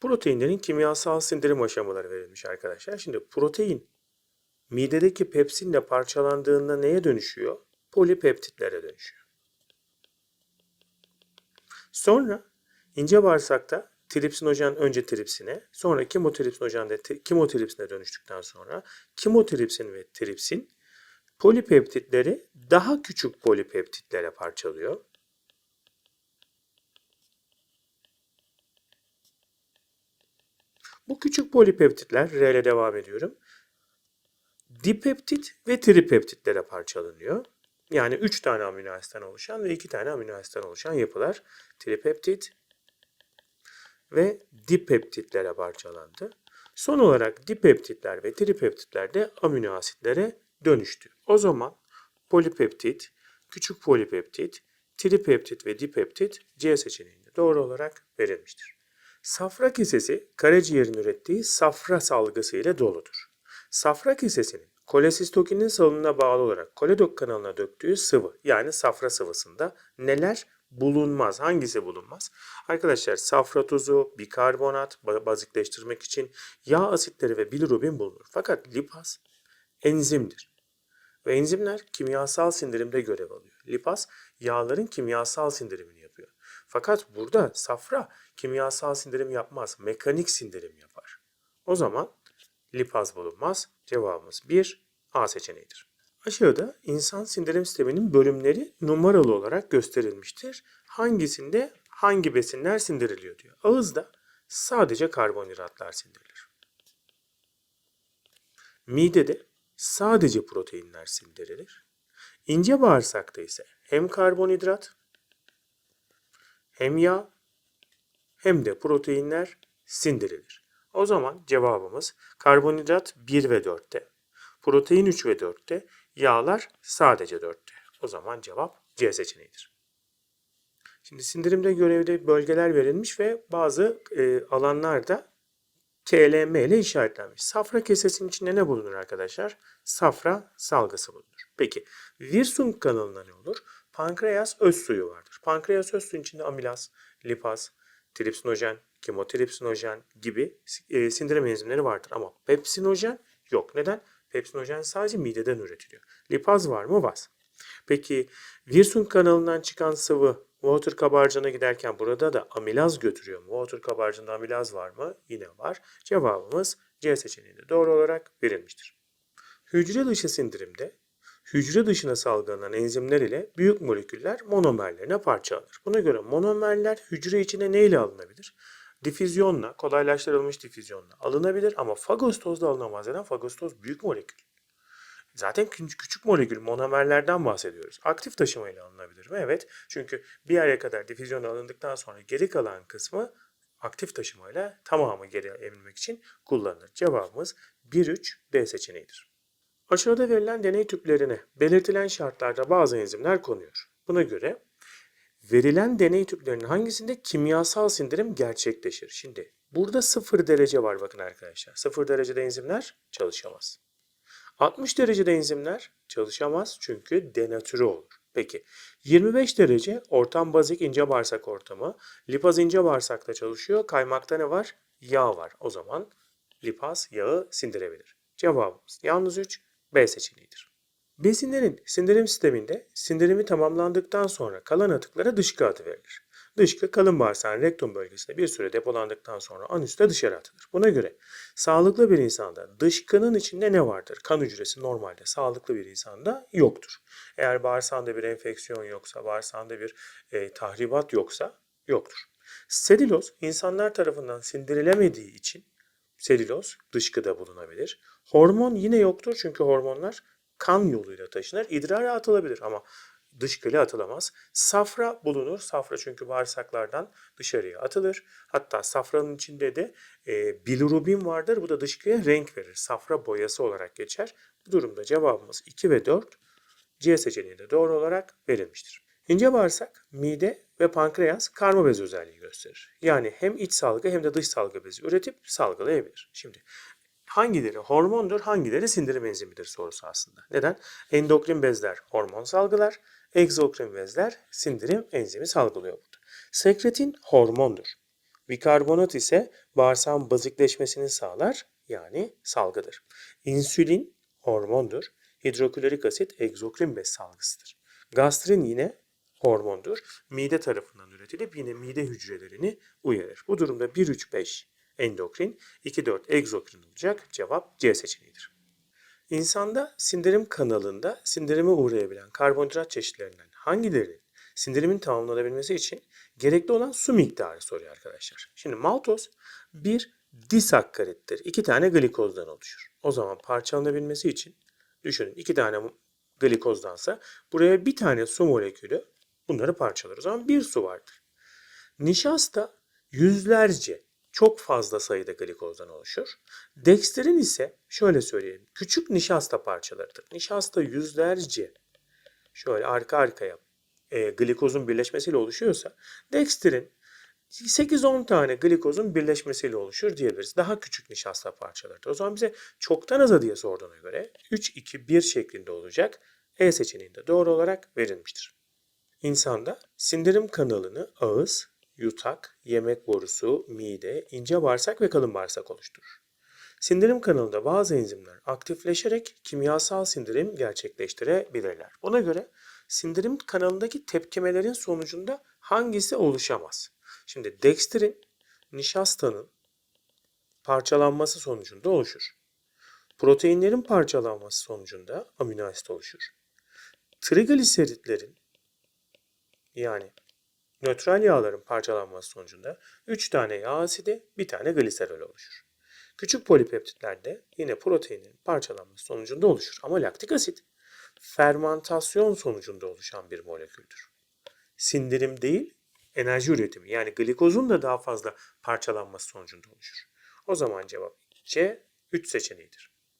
Proteinlerin kimyasal sindirim aşamaları verilmiş arkadaşlar. Şimdi protein midedeki pepsinle parçalandığında neye dönüşüyor? Polipeptitlere dönüşüyor. Sonra ince bağırsakta tripsinojen önce tripsine, sonra kimotripsinojen de tri- kimotripsine dönüştükten sonra kimotripsin ve tripsin polipeptitleri daha küçük polipeptitlere parçalıyor. Bu küçük polipeptitler, R ile devam ediyorum. Dipeptit ve tripeptitlere parçalanıyor. Yani 3 tane amino asitten oluşan ve 2 tane amino asitten oluşan yapılar. Tripeptit ve dipeptitlere parçalandı. Son olarak dipeptitler ve tripeptitler de amino asitlere dönüştü. O zaman polipeptit, küçük polipeptit, tripeptit ve dipeptit C seçeneğinde doğru olarak verilmiştir. Safra kesesi karaciğerin ürettiği safra salgısı ile doludur. Safra kesesinin kolesistokinin salınımına bağlı olarak koledok kanalına döktüğü sıvı yani safra sıvısında neler bulunmaz? Hangisi bulunmaz? Arkadaşlar safra tuzu, bikarbonat, ba- bazikleştirmek için yağ asitleri ve bilirubin bulunur. Fakat lipaz enzimdir. Ve enzimler kimyasal sindirimde görev alıyor. Lipaz yağların kimyasal sindirimini yapıyor. Fakat burada safra kimyasal sindirim yapmaz, mekanik sindirim yapar. O zaman lipaz bulunmaz. Cevabımız 1 A seçeneğidir. Aşağıda insan sindirim sisteminin bölümleri numaralı olarak gösterilmiştir. Hangisinde hangi besinler sindiriliyor diyor. Ağızda sadece karbonhidratlar sindirilir. Midede sadece proteinler sindirilir. İnce bağırsakta ise hem karbonhidrat hem yağ hem de proteinler sindirilir. O zaman cevabımız karbonhidrat 1 ve 4'te, protein 3 ve 4'te, yağlar sadece 4'te. O zaman cevap C seçeneğidir. Şimdi sindirimde görevli bölgeler verilmiş ve bazı e, alanlarda KLM ile işaretlenmiş. Safra kesesinin içinde ne bulunur arkadaşlar? Safra salgısı bulunur. Peki Wirsung kanalında ne olur? Pankreas öz suyu vardır. Pankreas öz suyun içinde amilaz, lipaz, tripsinojen, kimotripsinojen gibi e, sindirim enzimleri vardır. Ama pepsinojen yok. Neden? Pepsinojen sadece mideden üretiliyor. Lipaz var mı? Var. Peki Wirsung kanalından çıkan sıvı water kabarcığına giderken burada da amilaz götürüyor mu? Water kabarcığında amilaz var mı? Yine var. Cevabımız C seçeneğinde doğru olarak verilmiştir. Hücre dışı sindirimde hücre dışına salgılanan enzimler ile büyük moleküller monomerlerine parçalanır. Buna göre monomerler hücre içine ne ile alınabilir? Difüzyonla, kolaylaştırılmış difüzyonla alınabilir ama fagostozda alınamaz. Neden? Fagostoz büyük molekül. Zaten küçük, küçük molekül monomerlerden bahsediyoruz. Aktif taşımayla alınabilir mi? Evet. Çünkü bir yere kadar difüzyona alındıktan sonra geri kalan kısmı aktif taşımayla tamamı geri emilmek için kullanılır. Cevabımız 1-3 D seçeneğidir. Aşağıda verilen deney tüplerine belirtilen şartlarda bazı enzimler konuyor. Buna göre verilen deney tüplerinin hangisinde kimyasal sindirim gerçekleşir? Şimdi burada sıfır derece var bakın arkadaşlar. Sıfır derecede enzimler çalışamaz. 60 derecede enzimler çalışamaz çünkü denatürü olur. Peki 25 derece ortam bazik ince bağırsak ortamı. Lipaz ince bağırsakta çalışıyor. Kaymakta ne var? Yağ var. O zaman lipaz yağı sindirebilir. Cevabımız yalnız 3 B seçeneğidir. Besinlerin sindirim sisteminde sindirimi tamamlandıktan sonra kalan atıklara dışkı adı verilir. Dışkı kalın bağırsağın rektum bölgesinde bir süre depolandıktan sonra anüste dışarı atılır. Buna göre sağlıklı bir insanda dışkının içinde ne vardır? Kan hücresi normalde sağlıklı bir insanda yoktur. Eğer bağırsağında bir enfeksiyon yoksa, bağırsağında bir e, tahribat yoksa yoktur. Selüloz insanlar tarafından sindirilemediği için selüloz dışkıda bulunabilir. Hormon yine yoktur çünkü hormonlar kan yoluyla taşınır. İdrara atılabilir ama dışkıyla atılamaz. Safra bulunur. Safra çünkü bağırsaklardan dışarıya atılır. Hatta safranın içinde de e, bilirubin vardır. Bu da dışkıya renk verir. Safra boyası olarak geçer. Bu durumda cevabımız 2 ve 4 C seçeneğinde doğru olarak verilmiştir. İnce bağırsak, mide ve pankreas karma bez özelliği gösterir. Yani hem iç salgı hem de dış salgı bezi üretip salgılayabilir. Şimdi hangileri hormondur, hangileri sindirim enzimidir sorusu aslında. Neden? Endokrin bezler hormon salgılar, egzokrin bezler sindirim enzimi salgılıyor burada. Sekretin hormondur. Bikarbonat ise bağırsağın bazikleşmesini sağlar yani salgıdır. İnsülin hormondur. Hidroklorik asit egzokrin bes salgısıdır. Gastrin yine hormondur. Mide tarafından üretilip yine mide hücrelerini uyarır. Bu durumda 1-3-5 endokrin, 2-4 egzokrin olacak. Cevap C seçeneğidir. İnsanda sindirim kanalında sindirime uğrayabilen karbonhidrat çeşitlerinden hangileri sindirimin tamamlanabilmesi için gerekli olan su miktarı soruyor arkadaşlar. Şimdi maltoz bir disakkarittir. İki tane glikozdan oluşur. O zaman parçalanabilmesi için düşünün iki tane glikozdansa buraya bir tane su molekülü bunları parçalar. O zaman bir su vardır. Nişasta yüzlerce çok fazla sayıda glikozdan oluşur. Dextrin ise şöyle söyleyelim. Küçük nişasta parçalarıdır. Nişasta yüzlerce şöyle arka arkaya e, glikozun birleşmesiyle oluşuyorsa dextrin 8-10 tane glikozun birleşmesiyle oluşur diyebiliriz. Daha küçük nişasta parçalarıdır. O zaman bize çoktan aza diye sorduğuna göre 3-2-1 şeklinde olacak. E seçeneğinde doğru olarak verilmiştir. İnsanda sindirim kanalını ağız, yutak, yemek borusu, mide, ince bağırsak ve kalın bağırsak oluşturur. Sindirim kanalında bazı enzimler aktifleşerek kimyasal sindirim gerçekleştirebilirler. Buna göre sindirim kanalındaki tepkimelerin sonucunda hangisi oluşamaz? Şimdi dextrin nişastanın parçalanması sonucunda oluşur. Proteinlerin parçalanması sonucunda amino asit oluşur. Trigliseritlerin yani nötral yağların parçalanması sonucunda 3 tane yağ asidi, bir tane gliserol oluşur. Küçük polipeptitlerde yine proteinlerin parçalanması sonucunda oluşur. Ama laktik asit fermantasyon sonucunda oluşan bir moleküldür. Sindirim değil, enerji üretimi yani glikozun da daha fazla parçalanması sonucunda oluşur. O zaman cevap C 3 seçeneğidir.